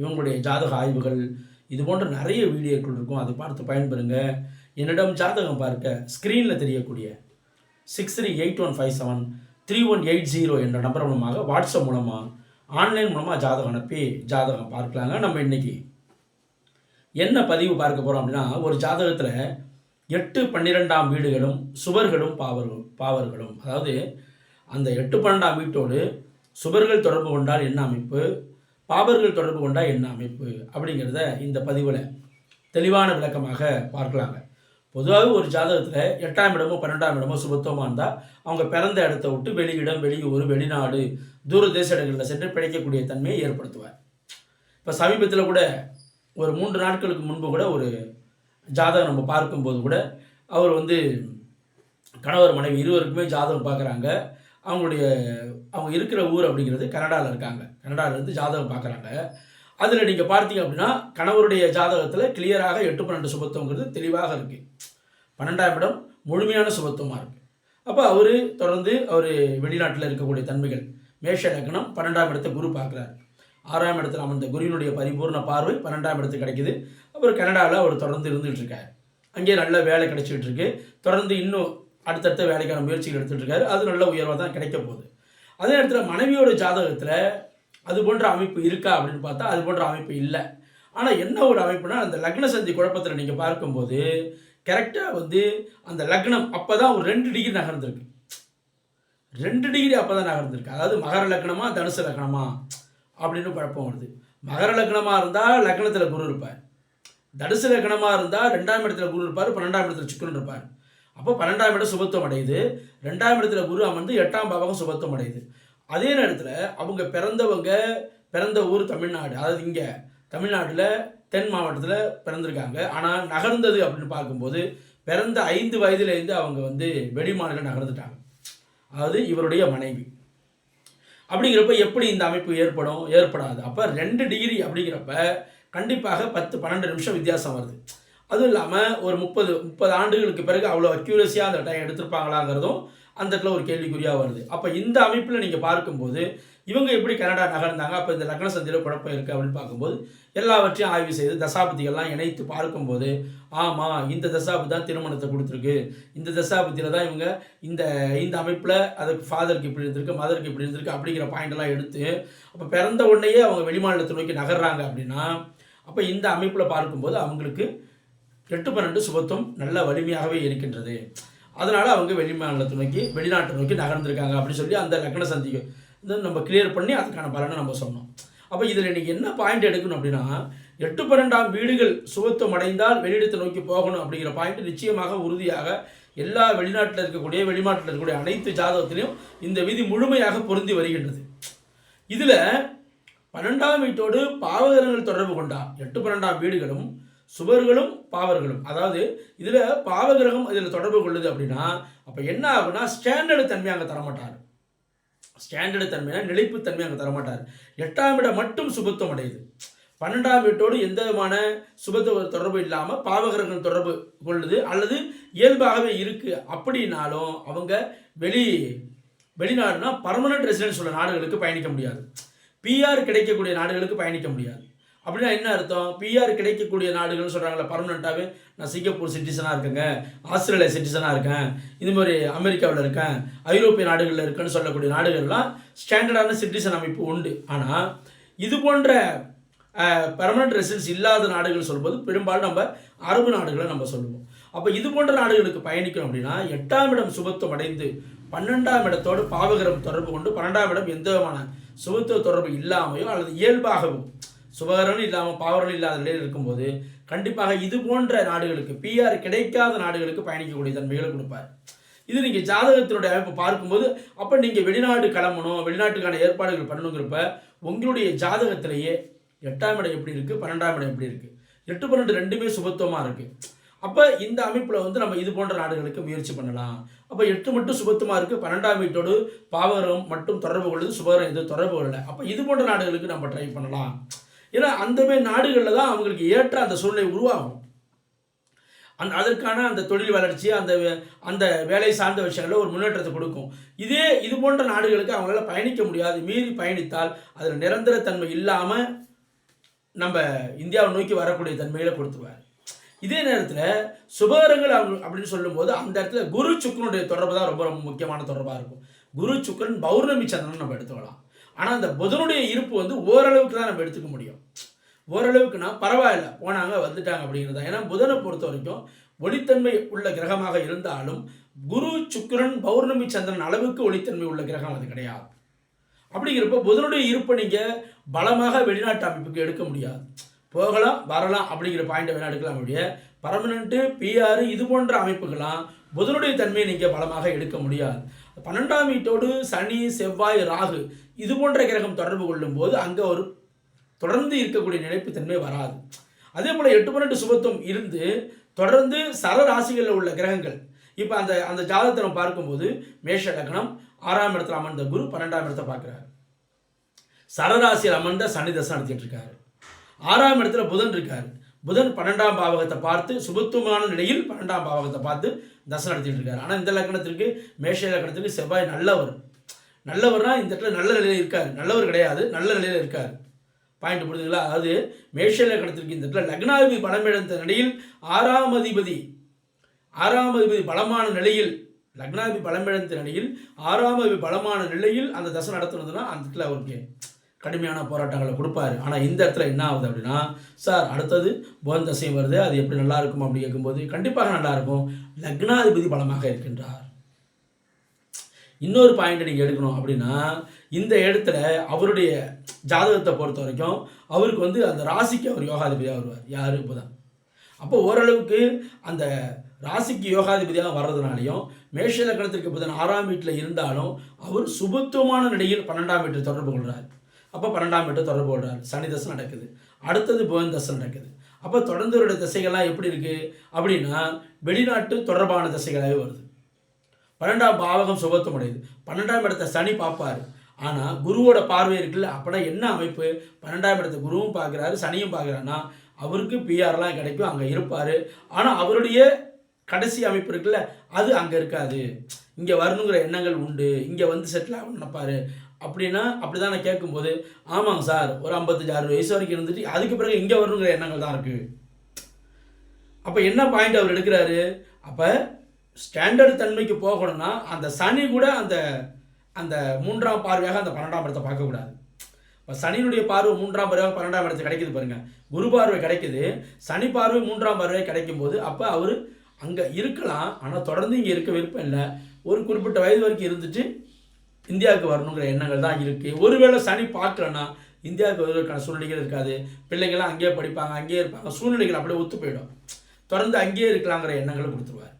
இவங்களுடைய ஜாதக ஆய்வுகள் இது போன்ற நிறைய வீடியோக்கள் இருக்கும். அதை பார்த்து பயன்பெறுங்க. என்னிடம் ஜாதகம் பார்க்க ஸ்க்ரீனில் தெரியக்கூடிய six three eight one five seven three one eight zero என்ற நம்பர் மூலமாக வாட்ஸ்அப் மூலமாக ஆன்லைன் மூலமாக ஜாதகம் அனுப்பி ஜாதகம் பார்க்கலாங்க. நம்ம இன்னைக்கு என்ன பதிவு பார்க்க போகிறோம் அப்படின்னா ஒரு ஜாதகத்தில் எட்டு பன்னிரெண்டாம் வீடுகளும் சுவர்களும் பாவர்களும் பாவர்களும். அதாவது அந்த எட்டு பன்னெண்டாம் வீட்டோடு சுவர்கள் தொடர்பு கொண்டால் என்ன அமைப்பு? பாபர்கள் தொடர்பு கொண்டால் என்ன அமைப்பு அப்படிங்கிறத இந்த பதிவில் தெளிவான விளக்கமாக பார்க்கலாங்க. பொதுவாக ஒரு ஜாதகத்தில் எட்டாம் இடமோ பன்னெண்டாம் இடமோ சுபத்துவமாக இருந்தால் அவங்க பிறந்த இடத்த விட்டு வெளியிடம் வெளியூர் வெளிநாடு தூர தேச இடங்களில் சென்று பிழைக்கக்கூடிய தன்மையை ஏற்படுத்துவார். இப்போ சமீபத்தில் கூட ஒரு மூன்று நாட்களுக்கு முன்பு கூட ஒரு ஜாதகம் நம்ம பார்க்கும்போது கூட அவர் வந்து கணவர் மனைவி இருவருக்குமே ஜாதகம் பார்க்குறாங்க. அவங்களுடைய அவங்க இருக்கிற ஊர் அப்படிங்கிறது கனடாவில் இருக்காங்க. கனடாவில் இருந்து ஜாதகம் பார்க்குறாங்க. அதில் நீங்கள் பார்த்தீங்க அப்படின்னா கணவருடைய ஜாதகத்தில் கிளியராக எட்டு பன்னெண்டு சுபத்துவங்கிறது தெளிவாக இருக்குது பன்னெண்டாம் இடம் முழுமையான சுபத்துவமாக இருக்குது அப்போ அவர் தொடர்ந்து அவர் வெளிநாட்டில் இருக்கக்கூடிய தன்மைகள் மேஷ லக்னம் பன்னெண்டாம் இடத்தை குரு பார்க்குறாரு. ஆறாம் இடத்துல அமர்ந்த குருவினுடைய பரிபூர்ண பார்வை பன்னெண்டாம் இடத்துக்கு கிடைக்குது. அப்புறம் கனடாவில் அவர் தொடர்ந்து இருந்துகிட்ருக்காரு அங்கேயே நல்ல வேலை கிடச்சிக்கிட்டு இருக்கு. தொடர்ந்து இன்னும் அடுத்தடுத்த வேலைக்கான முயற்சிகள் எடுத்துகிட்டு இருக்காரு அது நல்ல உயர்வாக தான் கிடைக்க போகுது அதே நேரத்தில் மனைவியோட ஜாதகத்தில் அது போன்ற அமைப்பு இருக்கா அப்படின்னு பார்த்தா அது போன்ற அமைப்பு இல்லை. ஆனால் என்ன ஒரு அமைப்புனா அந்த லக்ன சந்தி குழப்பத்தில் நீங்கள் பார்க்கும்போது கரெக்டாக வந்து அந்த லக்னம் அப்போ தான் ஒரு ரெண்டு டிகிரி நகர்ந்துருக்கு. ரெண்டு டிகிரி அப்போ தான் நகர்ந்துருக்கு. அதாவது மகர லக்னமா தனுசு லக்னமா அப்படின்னு குழப்பம் வருது. மகர லக்னமாக இருந்தால் லக்னத்தில் குரு இருப்பார். தனுசு லக்னமாக இருந்தால் ரெண்டாம் இடத்துல குரு இருப்பார் பன்னெண்டாம் இடத்துல சுக்கிரன் இருப்பார். அப்போ பன்னெண்டாம் இடம் சுபத்துவம் அடையுது. ரெண்டாம் இடத்துல குரு அமர்ந்து எட்டாம் பாவகம் சுபத்துவம் அடையுது. அதே நேரத்தில் அவங்க பிறந்தவங்க பிறந்த ஊர் தமிழ்நாடு அதாவது இங்கே தமிழ்நாட்டில் தென் மாவட்டத்தில் பிறந்திருக்காங்க. ஆனால் நகர்ந்தது அப்படின்னு பார்க்கும்போது பிறந்த ஐந்து வயதுலேருந்து அவங்க வந்து வெளிமாநிலம் நகர்ந்துட்டாங்க. அதாவது இவருடைய மனைவி. அப்படிங்கிறப்ப எப்படி இந்த அமைப்பு ஏற்படும்? ஏற்படாது. அப்போ ரெண்டு டிகிரி அப்படிங்கிறப்ப கண்டிப்பாக பத்து பன்னெண்டு நிமிஷம் வித்தியாசம் வருது. அதுவும் இல்லாமல் ஒரு முப்பது முப்பது ஆண்டுகளுக்கு பிறகு அவ்வளோ அக்யூரஸியாக அந்த டைம் எடுத்திருப்பாங்களாங்கிறதும் அந்த இடத்துல ஒரு கேள்விக்குறியாக வருது. அப்போ இந்த அமைப்பில் நீங்கள் பார்க்கும்போது இவங்க எப்படி கனடா நகர்ந்தாங்க அப்போ இந்த லக்ன சந்தியில் குழப்பம் இருக்குது அப்படின்னு பார்க்கும்போது எல்லாவற்றையும் ஆய்வு செய்து தசாபதிகள்லாம் இணைத்து பார்க்கும்போது ஆமாம் இந்த தசாபதி தான் திருமணத்தை கொடுத்துருக்கு. இந்த தசாபதியில் தான் இவங்க இந்த இந்த அமைப்பில் அதுக்கு ஃபாதருக்கு இப்படி இருந்திருக்கு மதருக்கு இப்படி இருந்திருக்கு அப்படிங்கிற பாயிண்டெல்லாம் எடுத்து அப்போ பிறந்த உடனேயே அவங்க வெளிமாநிலத்தை நோக்கி நகர்றாங்க அப்படின்னா அப்போ இந்த அமைப்பில் பார்க்கும்போது அவங்களுக்கு எட்டு பன்னெண்டு சுபத்துவம் நல்ல வலிமையாகவே இருக்கின்றது. அதனால் அவங்க வெளிமாநிலத்தை நோக்கி வெளிநாட்டை நோக்கி நகர்ந்திருக்காங்க அப்படின்னு சொல்லி அந்த லக்ன சந்திக்கு இதை நம்ம கிளியர் பண்ணி அதுக்கான பலனை நம்ம சொன்னோம். அப்போ இதில் இன்றைக்கி என்ன பாயிண்ட் எடுக்கணும் அப்படின்னா எட்டு பன்னெண்டாம் வீடுகள் சுபத்துவம் அடைந்தால் வெளியிடத்தை நோக்கி போகணும் அப்படிங்கிற பாயிண்ட் நிச்சயமாக உறுதியாக எல்லா வெளிநாட்டில் இருக்கக்கூடிய வெளிநாட்டில் இருக்கக்கூடிய அனைத்து ஜாதகத்திலையும் இந்த விதி முழுமையாக பொருந்தி வருகின்றது. இதில் பன்னெண்டாம் வீட்டோடு பாவகரங்கள் தொடர்பு கொண்டா எட்டு பன்னெண்டாம் வீடுகளும் சுவர்களும் பாவர்களும். அதாவது இதில் பாவகிரகம் இதில் தொடர்பு கொள்ளுது அப்படின்னா அப்போ என்ன ஆகுனா ஸ்டாண்டர்டு தன்மை அங்கே தரமாட்டார். ஸ்டாண்டர்டு தன்மைனா நிலைப்புத்தன்மை அங்கே தரமாட்டார். எட்டாம் இடம் மட்டும் சுபத்துவம் அடையுது. பன்னெண்டாம் வீட்டோடு எந்த விதமான சுபத்துவ தொடர்பு இல்லாமல் பாவகிரகம் தொடர்பு கொள்ளுது அல்லது இயல்பாகவே இருக்குது அப்படின்னாலும் அவங்க வெளி வெளிநாடுனா பர்மனன்ட் ரெசிடென்ஸ் உள்ள நாடுகளுக்கு பயணிக்க முடியாது. பிஆர் கிடைக்கக்கூடிய நாடுகளுக்கு பயணிக்க முடியாது. அப்படின்னா என்ன அர்த்தம்? பிஆர் கிடைக்கக்கூடிய நாடுகள்னு சொல்கிறாங்களே பர்மனெண்ட்டாகவே நான் சிங்கப்பூர் சிட்டிசனாக இருக்கேங்க. ஆஸ்திரேலியா சிட்டிசனாக இருக்கேன். இது மாதிரி அமெரிக்காவில் இருக்கேன். ஐரோப்பிய நாடுகளில் இருக்கேன்னு சொல்லக்கூடிய நாடுகள்லாம் ஸ்டாண்டர்டான சிட்டிசன் அமைப்பு உண்டு. ஆனால் இது போன்ற பெர்மனன்ட் ரெசிடன்ஸ் இல்லாத நாடுகள் சொல்லும்போது பெரும்பாலும் நம்ம அரபு நாடுகளை நம்ம சொல்லுவோம். அப்போ இது போன்ற நாடுகளுக்கு பயணிக்கணும் அப்படின்னா எட்டாம் இடம் சுபத்துவம் அடைந்து பன்னெண்டாம் இடத்தோடு பாவகரம் தொடர்பு கொண்டு பன்னெண்டாம் இடம் எந்த விதமான சுபத்துவ தொடர்பு இல்லாமையோ அல்லது இயல்பாகவும் சுபகரன் இல்லாமல் பாவரன் இல்லாத நிலையில் இருக்கும்போது கண்டிப்பாக இது போன்ற நாடுகளுக்கு பிஆர் கிடைக்காத நாடுகளுக்கு பயணிக்கக்கூடிய தன்மைகளை கொடுப்பார். இது நீங்கள் ஜாதகத்தினுடைய அமைப்பு பார்க்கும்போது அப்போ நீங்கள் வெளிநாடு கிளம்பணும் வெளிநாட்டுக்கான ஏற்பாடுகள் பண்ணணுங்கிறப்ப உங்களுடைய ஜாதகத்திலேயே எட்டாம் இடம் எப்படி இருக்குது பன்னெண்டாம் இடம் எப்படி இருக்குது எட்டு பன்னெண்டு ரெண்டுமே சுபத்துவமாக இருக்குது அப்போ இந்த அமைப்பில் வந்து நம்ம இது போன்ற நாடுகளுக்கு முயற்சி பண்ணலாம். அப்போ எட்டு மட்டும் சுபத்துமாக இருக்குது பன்னெண்டாம் வீட்டோடு பாவரம் மட்டும் தொடர்பு கொள்ளுது சுபகரம் இது தொடர்பு கொள்ளலை. அப்போ இது போன்ற நாடுகளுக்கு நம்ம ட்ரை பண்ணலாம். ஏன்னா அந்தமாரி நாடுகளில் தான் அவங்களுக்கு ஏற்ற அந்த சூழ்நிலை உருவாகும். அந்த அதற்கான அந்த தொழில் வளர்ச்சி அந்த வே- அந்த வேலை சார்ந்த விஷயங்களில் ஒரு முன்னேற்றத்தை கொடுக்கும். இதே இது போன்ற நாடுகளுக்கு அவங்களால பயணிக்க முடியாது. மீறி பயணித்தால் அதில் நிரந்தரத்தன்மை இல்லாமல் நம்ம இந்தியாவை நோக்கி வரக்கூடிய தன்மைகளை கொடுத்துருவார். இதே நேரத்தில் சுபகரங்கள் அவங்க அப்படின்னு சொல்லும்போது அந்த இடத்துல குரு சுக்கரனுடைய தொடர்பு தான் ரொம்ப ரொம்ப முக்கியமான தொடர்பாக இருக்கும். குரு சுக்கரன் பௌர்ணமி சந்திரன் நம்ம எடுத்துக்கலாம். ஆனால் அந்த புதனுடைய இருப்பு வந்து ஓரளவுக்கு தான் நம்ம எடுத்துக்க முடியும். ஓரளவுக்குனா பரவாயில்ல போனாங்க வந்துட்டாங்க அப்படிங்கிறது. தான். ஏன்னா புதனை பொறுத்த வரைக்கும் ஒளித்தன்மை உள்ள கிரகமாக இருந்தாலும் குரு சுக்கிரன் பௌர்ணமி சந்திரன் அளவுக்கு ஒளித்தன்மை உள்ள கிரகம் அது கிடையாது. அப்படிங்கிறப்ப புதனுடைய இருப்பை நீங்கள் பலமாக வெளிநாட்டு அமைப்புக்கு எடுக்க முடியாது. போகலாம் வரலாம் அப்படிங்கிற பாயிண்டை வேணா எடுக்கலாம் ஒழிய பர்மனண்ட்டு பிஆர் இது போன்ற அமைப்புகள்லாம் புதனுடைய தன்மையை நீங்கள் பலமாக எடுக்க முடியாது. பன்னெண்டாம் வீட்டோடு சனி செவ்வாய் ராகு இது போன்ற கிரகம் தொடர்பு கொள்ளும் போது அங்கே ஒரு தொடர்ந்து இருக்கக்கூடிய நிலைப்புத்தன்மை வராது. அதே போல் எட்டு பன்னெண்டு சுபத்துவம் இருந்து தொடர்ந்து சர ராசிகளில் உள்ள கிரகங்கள். இப்போ அந்த அந்த ஜாதகத்தை நம்ம பார்க்கும்போது மேஷ லக்னம் ஆறாம் இடத்துல அமர்ந்த குரு பன்னெண்டாம் இடத்தை பார்க்குறாரு. சரராசியில் அமர்ந்த சனி தசம் நடத்திட்டு இருக்காரு. ஆறாம் இடத்துல புதன் இருக்காரு. புதன் பன்னெண்டாம் பாவகத்தை பார்த்து சுபத்துவமான நிலையில் பன்னெண்டாம் பாவகத்தை பார்த்து தசை நடத்திட்டு இருக்காரு. ஆனால் இந்த லக்னத்திற்கு மேஷ லக்னத்திற்கு செவ்வாய் நல்லவர். நல்லவர்னா இந்த இடத்துல நல்ல நிலையில் இருக்கார். நல்லவர் கிடையாது. நல்ல நிலையில் இருக்கார். பாயிண்ட் புரிஞ்சுங்களா அதாவது மேஷ லக்னத்திற்கு இந்த இடத்துல லக்னாதிபதி பலமிழந்த நிலையில் ஆறாம் அதிபதி ஆறாம் அதிபதி பலமான நிலையில் லக்னாதிபதி பலமிழந்த நிலையில் ஆறாம் அதிபதி பலமான நிலையில் அந்த தசை நடத்துனதுன்னா அந்த இடத்துல அவருக்கு கடுமையான போராட்டங்களை கொடுப்பாரு. ஆனால் இந்த இடத்துல என்ன ஆகுது அப்படின்னா சார் அடுத்தது புவன் தசையும் வருது அது எப்படி நல்லா இருக்கும்? அப்படி கேட்கும்போது கண்டிப்பாக நல்லா இருக்கும். லக்னாதிபதி பலமாக இருக்கின்றார். இன்னொரு பாயிண்ட் நீங்கள் எடுக்கணும் அப்படின்னா இந்த இடத்துல அவருடைய ஜாதகத்தை பொறுத்த வரைக்கும் அவருக்கு வந்து அந்த ராசிக்கு அவர் யோகாதிபதியாக வருவார். யாரு? இப்போதான் அப்போ ஓரளவுக்கு அந்த ராசிக்கு யோகாதிபதியாக வர்றதுனாலையும் மேஷ லக்னத்திற்கு புதன் ஆறாம் வீட்டில் இருந்தாலும் அவர் சுபத்துவமான நிலையில் பன்னெண்டாம் வீட்டில் தொடர்பு கொள்கிறார் அப்போ பன்னெண்டாம் வீட்டு தொடர்பு கொள்கிறார் சனி தசை நடக்குது. அடுத்தது புவன் தசை நடக்குது. அப்போ தொடர்ந்து தசைகள்லாம் திசைகள்லாம் எப்படி இருக்குது அப்படின்னா வெளிநாட்டு தொடர்பான திசைகளாகவே வருது. பன்னெண்டாம் பாவகம் சுபத்துவம் உடையுது பன்னெண்டாம் இடத்த சனி பார்ப்பாரு. ஆனால் குருவோட பார்வை இருக்குல்ல அப்போனா என்ன அமைப்பு? பன்னெண்டாம் இடத்த குருவும் பார்க்குறாரு சனியும் பார்க்குறாருன்னா அவருக்கு பிஆர்லாம் கிடைக்கும் அங்கே இருப்பார். ஆனால் அவருடைய கடைசி அமைப்பு இருக்குல்ல அது அங்கே இருக்காது. இங்கே வரணுங்கிற எண்ணங்கள் உண்டு இங்கே வந்து செட்டில் ஆகணும்னு நினைப்பாரு அப்படின்னா அப்படி தான் நான் கேட்கும்போது ஆமாங்க சார் ஒரு ஐம்பத்தஞ்சு அறுபது வயசு வரைக்கும் இருந்துட்டு அதுக்கு பிறகு இங்கே வரணுங்கிற எண்ணங்கள் தான் இருக்குது அப்போ என்ன பாயிண்ட் அவர் எடுக்கிறாரு? அப்போ ஸ்டாண்டர்ட் தன்மைக்கு போகணும்னா அந்த சனி கூட அந்த அந்த மூன்றாம் பார்வையாக அந்த பன்னெண்டாம் இடத்தை பார்க்கக்கூடாது. இப்போ சனியினுடைய பார்வை மூன்றாம் பார்வை பன்னெண்டாம் இடத்துக்கு கிடைக்குது பாருங்க. குரு பார்வை கிடைக்குது. சனி பார்வை மூன்றாம் பார்வை கிடைக்கும் போது அப்போ அவர் அங்கே இருக்கலாம் ஆனால் தொடர்ந்து இங்கே இருக்க விருப்பம் இல்லை. ஒரு குறிப்பிட்ட வயது வரைக்கும் இருந்துட்டு இந்தியாவுக்கு வரணுங்கிற எண்ணங்கள் தான் இருக்குது ஒருவேளை சனி பார்க்கலன்னா இந்தியாவுக்கு வருவதற்கான சூழ்நிலைகள் இருக்காது. பிள்ளைங்கள்லாம் அங்கேயே படிப்பாங்க அங்கேயே இருப்பாங்க. சூழ்நிலைகள் அப்படியே ஒத்து போயிடும். தொடர்ந்து அங்கேயே இருக்கலாங்கிற எண்ணங்களை கொடுத்துருவார்.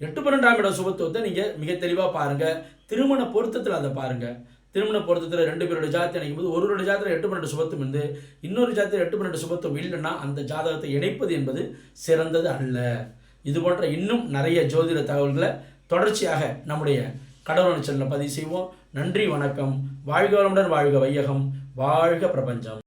எட்டு பன்னெண்டாம் இடம் சுபத்துவத்தை நீங்கள் மிக தெளிவாக பாருங்கள் திருமண பொருத்தத்தில் அதை பாருங்கள் திருமண பொருத்தத்தில் ரெண்டு பேரோட ஜாதத்தை இணைக்கும் போது ஒருவரோட ஜாதத்தில் எட்டு பன்னெண்டு சுபத்தும் இருந்து இன்னொரு ஜாதத்தில் எட்டு பன்னெண்டு சுபத்துவம் இல்லைன்னா அந்த ஜாதகத்தை இணைப்பது என்பது சிறந்தது அல்ல. இது போன்ற இன்னும் நிறைய ஜோதிட தகவல்களை தொடர்ச்சியாக நம்முடைய கடவுள் சேனலில் பதிவு செய்வோம். நன்றி வணக்கம். வாழ்க வளமுடன் வாழ்க வையகம். வாழ்க பிரபஞ்சம்.